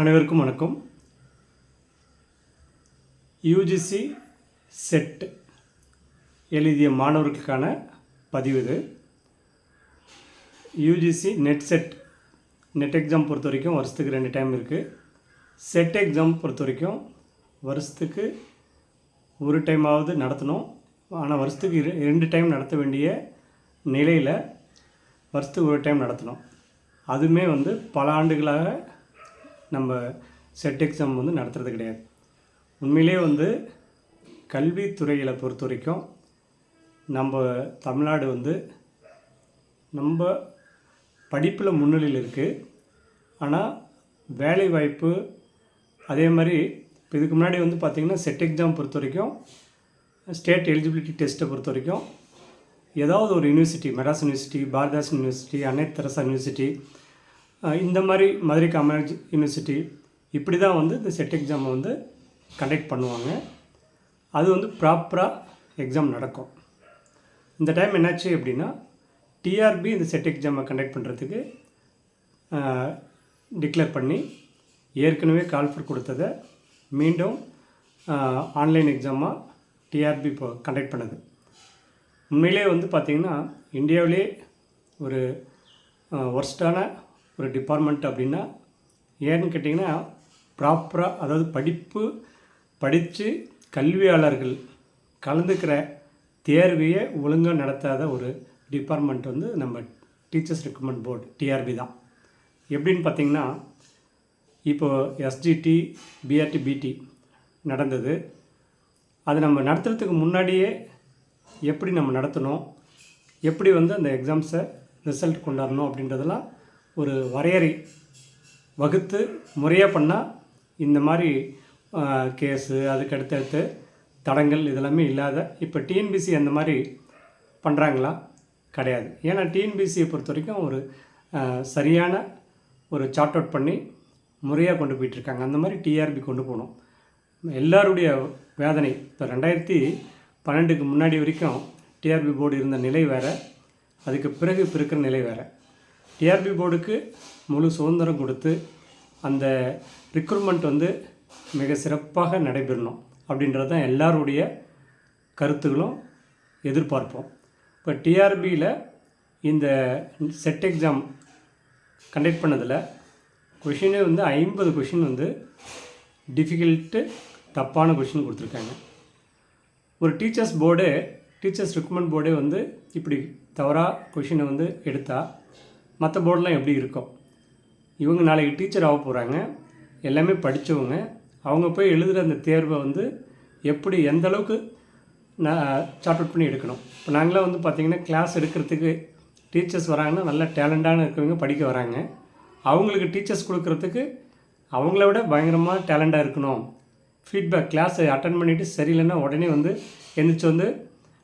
அனைவருக்கும் வணக்கம். UGC set எழுதிய மாணவர்களுக்கான பதிவு இது. UGC NET SET NET exam பொறுத்த வரைக்கும் வருஷத்துக்கு ரெண்டு டைம் இருக்குது செட் எக்ஸாம் பொறுத்த வரைக்கும் வருஷத்துக்கு ஒரு டைமாவது நடத்தணும். ஆனால் வருஷத்துக்கு இரு ரெண்டு டைம் நடத்த வேண்டிய நிலையில் வருஷத்துக்கு ஒரு டைம் நடத்தணும். அதுவுமே வந்து பல ஆண்டுகளாக நம்ம செட் எக்ஸாம் வந்து நடத்துறது கிடையாது. உண்மையிலே வந்து கல்வித்துறையில் பொறுத்த வரைக்கும் நம்ம தமிழ்நாடு வந்து நம்ம படிப்பில் முன்னிலையில் இருக்குது ஆனால் வேலைவாய்ப்பு அதே மாதிரி இப்போ இதுக்கு முன்னாடி வந்து பார்த்திங்கன்னா செட் எக்ஸாம் பொறுத்த வரைக்கும் ஸ்டேட் எலிஜிபிலிட்டி டெஸ்ட்டை பொறுத்த வரைக்கும் ஏதாவது ஒரு யூனிவர்சிட்டி மெட்ராஸ் யூனிவர்சிட்டி பாரதாஸ் யூனிவர்சிட்டி அன்னை தெரசா யூனிவர்சிட்டி இந்த மாதிரி மதுரை காமராஜ் யூனிவர்சிட்டி இப்படி தான் வந்து இந்த செட் எக்ஸாமை வந்து கண்டக்ட் பண்ணுவாங்க. அது வந்து ப்ராப்பராக எக்ஸாம் நடக்கும். இந்த டைம் என்னாச்சு அப்படின்னா டிஆர்பி இந்த செட் எக்ஸாமை கண்டக்ட் பண்ணுறதுக்கு டிக்ளேர் பண்ணி ஏற்கனவே கால்ஃபர் கொடுத்ததை மீண்டும் ஆன்லைன் எக்ஸாமாக டிஆர்பி இப்போ கண்டக்ட் பண்ணுது. உண்மையிலே வந்து பார்த்திங்கன்னா இந்தியாவிலே ஒரு ஒர்ஸ்டான ஒரு டிபார்ட்மெண்ட் அப்படின்னா ஏன்னு கேட்டிங்கன்னா ப்ராப்பராக அதாவது படிப்பு படித்து கல்வியாளர்கள் கலந்துக்கிற தேர்வையே ஒழுங்காக நடத்தாத ஒரு டிபார்ட்மெண்ட் வந்து நம்ம டீச்சர்ஸ் ரெக்ரூட்மெண்ட் போர்டு டிஆர்பி தான். எப்படின்னு பார்த்தீங்கன்னா இப்போது எஸ்ஜிடி பிஆர்டி பிடி நடந்தது. அது நம்ம நடத்துறதுக்கு முன்னாடியே எப்படி நம்ம நடத்தணும்? எப்படி வந்து அந்த எக்ஸாம்ஸை ரிசல்ட் கொண்டாடணும் அப்படின்றதெல்லாம் ஒரு வரையறை வகுத்து முறையாக பண்ணால் இந்த மாதிரி கேஸு அதுக்கு அடுத்தடுத்து தடங்கள் இதெல்லாமே இல்லாத இப்போ டிஎன்பிசி அந்த மாதிரி பண்ணுறாங்களா கிடையாது. ஏன்னா டிஎன்பிசியை பொறுத்த வரைக்கும் ஒரு சரியான ஒரு சார்ட் அவுட் பண்ணி முறையாக கொண்டு போயிட்டுருக்காங்க. அந்த மாதிரி டிஆர்பி கொண்டு போகணும். எல்லாருடைய வேதனை இப்போ ரெண்டாயிரத்தி பன்னெண்டுக்கு முன்னாடி வரைக்கும் டிஆர்பி போர்டு இருந்த நிலை வேறு அதுக்கு பிறகு இப்போ இருக்கிற நிலை வேறு. டிஆர்பி போர்டுக்கு முழு சுதந்திரம் கொடுத்து அந்த ரிக்ரூட்மெண்ட் வந்து மிக சிறப்பாக நடைபெறணும் அப்படின்றது தான் எல்லாருடைய கருத்துகளும் எதிர்பார்ப்போம். இப்போ டிஆர்பியில் இந்த செட் எக்ஸாம் கண்டக்ட் பண்ணதில் கொஷினே வந்து ஐம்பது கொஷின் வந்து டிஃபிகல்ட்டு தப்பான கொஷின் கொடுத்துருக்காங்க. ஒரு டீச்சர்ஸ் போர்டே டீச்சர்ஸ் ரெக்கமெண்ட் போர்டே வந்து இப்படி தவறாக கொஷினை வந்து எடுத்தால் மற்ற போர்டெலாம் எப்படி இருக்கும்? இவங்க நாளைக்கு டீச்சர் ஆக போகிறாங்க எல்லாமே படித்தவங்க அவங்க போய் எழுதுகிற அந்த தேர்வை வந்து எப்படி எந்த அளவுக்கு நான் சார்ட் அவுட் பண்ணி எடுக்கணும்? இப்போ நாங்களாம் வந்து பார்த்திங்கன்னா கிளாஸ் எடுக்கிறதுக்கு டீச்சர்ஸ் வராங்கன்னா நல்ல டேலண்டான இருக்கிறவங்க படிக்க வராங்க. அவங்களுக்கு டீச்சர்ஸ் கொடுக்குறதுக்கு அவங்கள விட பயங்கரமாக டேலண்டாக இருக்கணும். ஃபீட்பேக் கிளாஸை அட்டன் பண்ணிவிட்டு சரியில்லைன்னா உடனே வந்து எந்திரிச்சு வந்து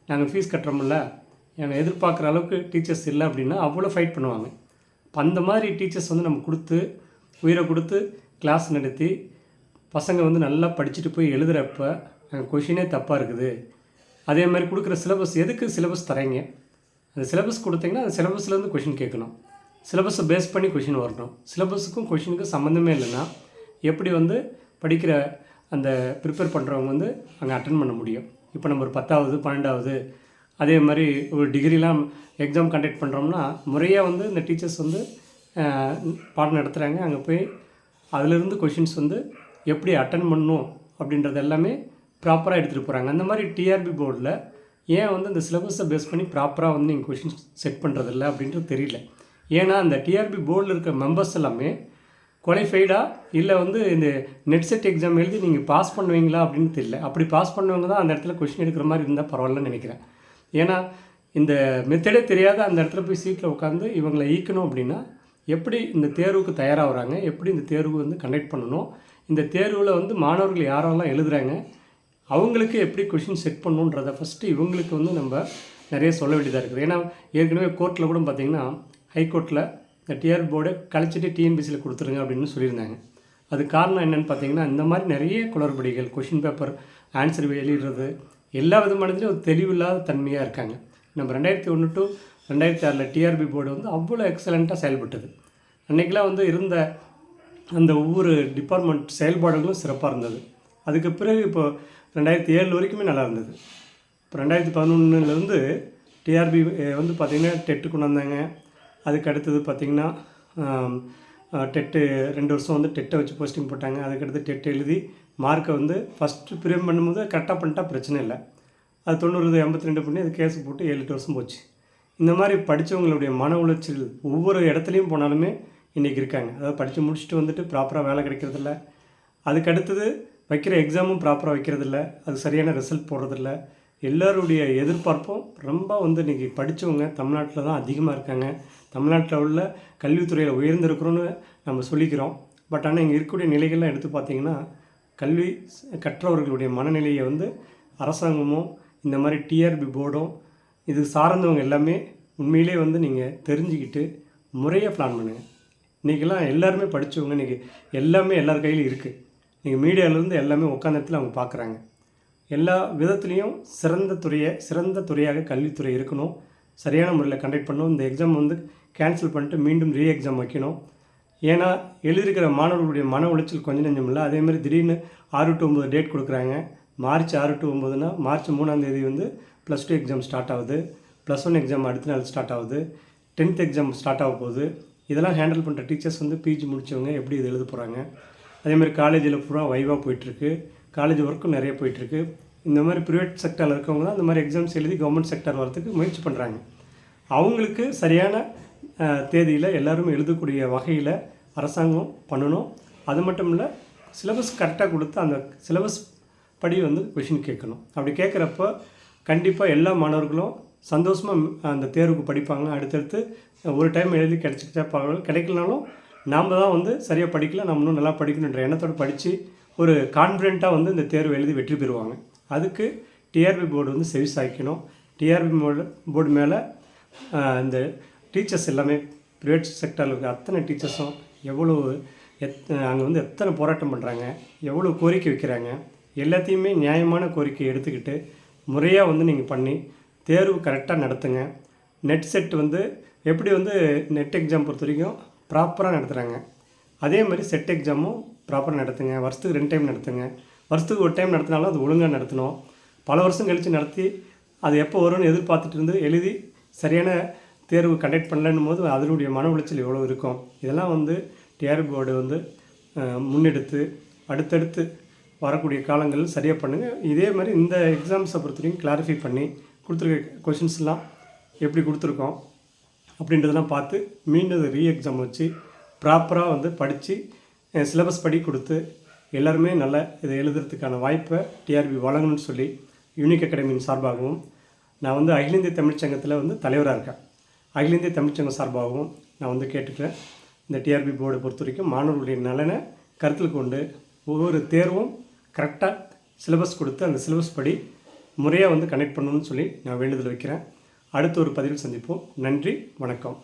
நாங்கள் ஃபீஸ் கட்டுறோம்ல. எங்களை எதிர்பார்க்குற அளவுக்கு டீச்சர்ஸ் இல்லை அப்படின்னா அவ்வளோ ஃபைட் பண்ணுவாங்க. அந்த மாதிரி டீச்சர்ஸ் வந்து நம்ம கொடுத்து உயிரை கொடுத்து கிளாஸ் நடத்தி பசங்க வந்து நல்லா படிச்சுட்டு போய் எழுதுகிறப்ப கொஷினே தப்பாக இருக்குது. அதே மாதிரி கொடுக்குற சிலபஸ் எதுக்கு சிலபஸ் தரீங்க அந்த சிலபஸ் கொடுத்தீங்கன்னா அந்த சிலபஸ்லேருந்து கொஷின் கேட்கணும். சிலபஸை பேஸ் பண்ணி கொஷின் வரணும். சிலபஸுக்கும் கொஷினுக்கும் சம்மந்தமே இல்லைன்னா எப்படி வந்து படிக்கிற அந்த ப்ரிப்பேர் பண்ணுறவங்க வந்து அங்கே அட்டன் பண்ண முடியும்? இப்போ நம்ம ஒரு பத்தாவது பன்னெண்டாவது அதே மாதிரி ஒரு டிகிரிலாம் எக்ஸாம் கண்டக்ட் பண்ணுறோம்னா முறையாக வந்து இந்த டீச்சர்ஸ் வந்து பாடம் நடத்துகிறாங்க அங்கே போய் அதிலிருந்து கொஷின்ஸ் வந்து எப்படி அட்டன் பண்ணணும் அப்படின்றது எல்லாமே ப்ராப்பராக எடுத்துகிட்டு போகிறாங்க அந்த மாதிரி டிஆர்பி போர்டில் ஏன் வந்து இந்த சிலபஸை பேஸ் பண்ணி ப்ராப்பராக வந்து நீங்கள் கொஷின்ஸ் செட் பண்ணுறதில்ல அப்படின்றது தெரியல. ஏன்னா அந்த டிஆர்பி போர்டில் இருக்க மெம்பர்ஸ் எல்லாமே குவாலிஃபைடா இல்லை வந்து இந்த நெட் செட் எக்ஸாம் எழுதி நீங்கள் பாஸ் பண்ணுவீங்களா அப்படின்னு தெரியல. அப்படி பாஸ் பண்ணவங்க தான் அந்த இடத்துல கொஷின் எடுக்கிற மாதிரி இருந்தால் பரவாயில்லன்னு நினைக்கிறேன். ஏன்னா இந்த மெத்தடே தெரியாத அந்த இடத்துல போய் சீட்டில் உட்காந்து இவங்களை ஈக்கணும் அப்படின்னா எப்படி இந்த தேர்வுக்கு தயாராகிறாங்க எப்படி இந்த தேர்வு வந்து கண்டக்ட் பண்ணணும் இந்த தேர்வில் வந்து மாணவர்கள் யாரெல்லாம் எழுதுகிறாங்க அவங்களுக்கு எப்படி கொஷின் செட் பண்ணணுன்றத ஃபஸ்ட்டு இவங்களுக்கு வந்து நம்ம நிறைய சொல்ல வேண்டியதாக இருக்குது. ஏன்னா ஏற்கனவே கோர்ட்டில் கூட பார்த்தீங்கன்னா ஹைகோர்ட்டில் இந்த டிஆர் போர்டை கழிச்சிட்டு டிஎன்பிசியில் கொடுத்துருங்க அப்படின்னு சொல்லியிருந்தாங்க. அது காரணம் என்னென்னு பார்த்தீங்கன்னா இந்த மாதிரி நிறைய குளறுபடிகள் கொஷின் பேப்பர் ஆன்சர் வெளியிடுறது எல்லா விதமானதுலேயும் ஒரு தெளிவில்லாத தன்மையாக இருக்காங்க. நம்ம ரெண்டாயிரத்தி ஒன்று டு ரெண்டாயிரத்தி ஆறில் டிஆர்பி போர்டு வந்து அவ்வளோ எக்ஸலண்ட்டாக செயல்பட்டது. அன்றைக்கெலாம் வந்து இருந்த அந்த ஒவ்வொரு டிபார்ட்மெண்ட் செயல்பாடுகளும் சிறப்பாக இருந்தது. அதுக்கு பிறகு இப்போ ரெண்டாயிரத்தி ஏழு வரைக்குமே நல்லா இருந்தது. இப்போ ரெண்டாயிரத்தி பதினொன்றுலேருந்து டிஆர்பி வந்து பார்த்திங்கன்னா டெட்டு கொண்டு வந்தாங்க. அதுக்கு அடுத்தது பார்த்திங்கன்னா டெட்டு ரெண்டு வருஷம் வந்து டெட்டை வச்சு போஸ்டிங் போட்டாங்க. அதுக்கடுத்து டெட் எழுதி மார்க்கை வந்து ஃபஸ்ட்டு பிரியம் பண்ணும்போது கரெக்டாக பண்ணிட்டா பிரச்சனை இல்லை. அது தொண்ணூறு எண்பத்தி ரெண்டு பண்ணி அது கேஸ் போட்டு ஏழு எட்டு வருஷம் போச்சு. இந்த மாதிரி படித்தவங்களுடைய மன உளைச்சல் ஒவ்வொரு இடத்துலையும் போனாலுமே இன்றைக்கி இருக்காங்க. அதாவது படித்து முடிச்சுட்டு வந்துட்டு ப்ராப்பராக வேலை கிடைக்கிறதில்ல அதுக்கு அடுத்தது வைக்கிற எக்ஸாமும் ப்ராப்பராக வைக்கிறதில்ல அது சரியான ரிசல்ட் போடுறதில்ல எல்லோருடைய எதிர்பார்ப்பும் ரொம்ப வந்து இன்றைக்கி படித்தவங்க தமிழ்நாட்டில் தான் அதிகமாக இருக்காங்க. தமிழ்நாட்டில் உள்ள கல்வித்துறையில் உயர்ந்திருக்கிறோன்னு நம்ம சொல்லிக்கிறோம். பட் ஆனால் இங்கே இருக்கக்கூடிய நிலைகள்லாம் எடுத்து பார்த்தீங்கன்னா கல்வி கற்றவர்களுடைய மனநிலையை வந்து அரசாங்கமும் இந்த மாதிரி டிஆர்பி போர்டும் இது சார்ந்தவங்க எல்லாமே உண்மையிலே வந்து நீங்கள் தெரிஞ்சுக்கிட்டு முறையாக பிளான் பண்ணுங்கள் இன்றைக்கெல்லாம் எல்லாருமே படித்தவங்க இன்றைக்கி எல்லாமே எல்லார் கையிலும் இருக்குது நீங்கள் மீடியாவிலேருந்து எல்லாமே உட்காந்த இடத்துல அவங்க பார்க்குறாங்க எல்லா விதத்துலேயும் சிறந்த துறையை சிறந்த துறையாக கல்வித்துறை இருக்கணும். சரியான முறையில் கண்டக்ட் பண்ணணும். இந்த எக்ஸாம் வந்து கேன்சல் பண்ணிட்டு மீண்டும் ரீ எக்ஸாம் வைக்கணும். ஏன்னா எழுதியிருக்கிற மாணவர்களுடைய மன உளைச்சல் கொஞ்சம் நெஞ்சம் இல்லை. அதேமாதிரி திடீர்னு ஆறு டு ஒம்பது டேட் கொடுக்குறாங்க. மார்ச் ஆறு டு ஒம்பதுனா மார்ச் மூணாம் தேதி வந்து ப்ளஸ் டூ எக்ஸாம் ஸ்டார்ட் ஆகுது. ப்ளஸ் ஒன் எக்ஸாம் அடுத்த நாள் ஸ்டார்ட் ஆகுது. டென்த் எக்ஸாம் ஸ்டார்ட் ஆக போகுது. இதெல்லாம் ஹேண்டில் பண்ணுற டீச்சர்ஸ் வந்து பிஜி முடித்தவங்க எப்படி இது எழுத போகிறாங்க அதேமாதிரி காலேஜில் பூரா வைவாக போயிட்டுருக்கு காலேஜ் ஒர்க்கும் நிறைய போயிட்டுருக்கு. இந்த மாதிரி ப்ரைவேட் செக்டரில் இருக்கவங்க தான் இந்த மாதிரி எக்ஸாம்ஸ் எழுதி கவர்மெண்ட் செக்டர் வரதுக்கு முயற்சி பண்ணுறாங்க அவங்களுக்கு சரியான தேதியில் எல்லோரும் எழுதக்கூடிய வகையில் அரசாங்கம் பண்ணணும். அது மட்டும் இல்லை சிலபஸ் கரெக்டாக கொடுத்து அந்த சிலபஸ் படி வந்து கொஷின் கேட்கணும். அப்படி கேட்குறப்ப கண்டிப்பாக எல்லா மாணவர்களும் சந்தோஷமாக அந்த தேர்வுக்கு படிப்பாங்க. அடுத்தடுத்து ஒரு டைம் எழுதி கிடச்சிக்கிட்டா பரவாயில்ல. கிடைக்கலனாலும் நாம் தான் வந்து சரியாக படிக்கல நம்ம இன்னும் நல்லா படிக்கணுன்ற எண்ணத்தோடு படித்து ஒரு கான்ஃபிடெண்ட்டாக வந்து இந்த தேர்வு எழுதி வெற்றி பெறுவாங்க. அதுக்கு டிஆர்பி போர்டு வந்து செவி சாய்க்கணும். டிஆர்பி போர்டு போர்டு மேலே இந்த டீச்சர்ஸ் எல்லாமே ப்ரைவேட் செக்டரில் இருக்க அத்தனை டீச்சர்ஸும் எவ்வளோ எத் அங்கே வந்து எத்தனை போராட்டம் பண்ணுறாங்க எவ்வளோ கோரிக்கை வைக்கிறாங்க எல்லாத்தையுமே நியாயமான கோரிக்கை எடுத்துக்கிட்டு முறையாக வந்து நீங்கள் பண்ணி தேர்வு கரெக்டாக நடத்துங்க. நெட் செட் வந்து எப்படி வந்து நெட் எக்ஸாம் பொறுத்த வரைக்கும் ப்ராப்பராக நடத்துகிறாங்க அதே மாதிரி செட் எக்ஸாமும் ப்ராப்பராக நடத்துங்க. வருஷத்துக்கு ரெண்டு டைம் நடத்துங்க. வருஷத்துக்கு ஒரு டைம் நடத்தினாலும் அது ஒழுங்காக நடத்தணும். பல வருஷம் கழித்து நடத்தி அது எப்போ வரும்னு எதிர்பார்த்துட்டு இருந்து எழுதி சரியான தேர்வு கண்டக்ட் பண்ணலன்னும் போது அதனுடைய மன உளைச்சல் எவ்வளோ இருக்கும். இதெல்லாம் வந்து டிஆர் போர்டு வந்து முன்னெடுத்து அடுத்தடுத்து வரக்கூடிய காலங்களில் சரியாக பண்ணுங்கள் இதே மாதிரி இந்த எக்ஸாம்ஸை பொறுத்த வரைக்கும் கிளாரிஃபை பண்ணி கொடுத்துருக்க கொஷின்ஸ்லாம் எப்படி கொடுத்துருக்கோம் அப்படின்றதெல்லாம் பார்த்து மீண்டும் ரீ எக்ஸாம் வச்சு ப்ராப்பராக வந்து படித்து சிலபஸ் படி கொடுத்து எல்லாருமே நல்ல இதை எழுதுறதுக்கான வாய்ப்பை டிஆர்பி வழங்கணும்னு சொல்லி யூனிக் அகாடமியின் சார்பாகவும் நான் வந்து அகில இந்திய தமிழ்ச்சங்கத்தில் வந்து தலைவராக இருக்கேன். அகில இந்திய தமிழ்ச்சங்கம் சார்பாகவும் நான் வந்து கேட்டுக்கிறேன். இந்த டிஆர்பி போர்டை பொறுத்த வரைக்கும் மாணவர்களுடைய நலனை கருத்தில் கொண்டு ஒவ்வொரு தேர்வும் கரெக்டாக சிலபஸ் கொடுத்து அந்த சிலபஸ் படி முறையாக வந்து கனெக்ட் பண்ணணும்னு சொல்லி நான் வேண்டுதல் வைக்கிறேன். அடுத்த ஒரு பதிவில் சந்திப்போம். நன்றி வணக்கம்.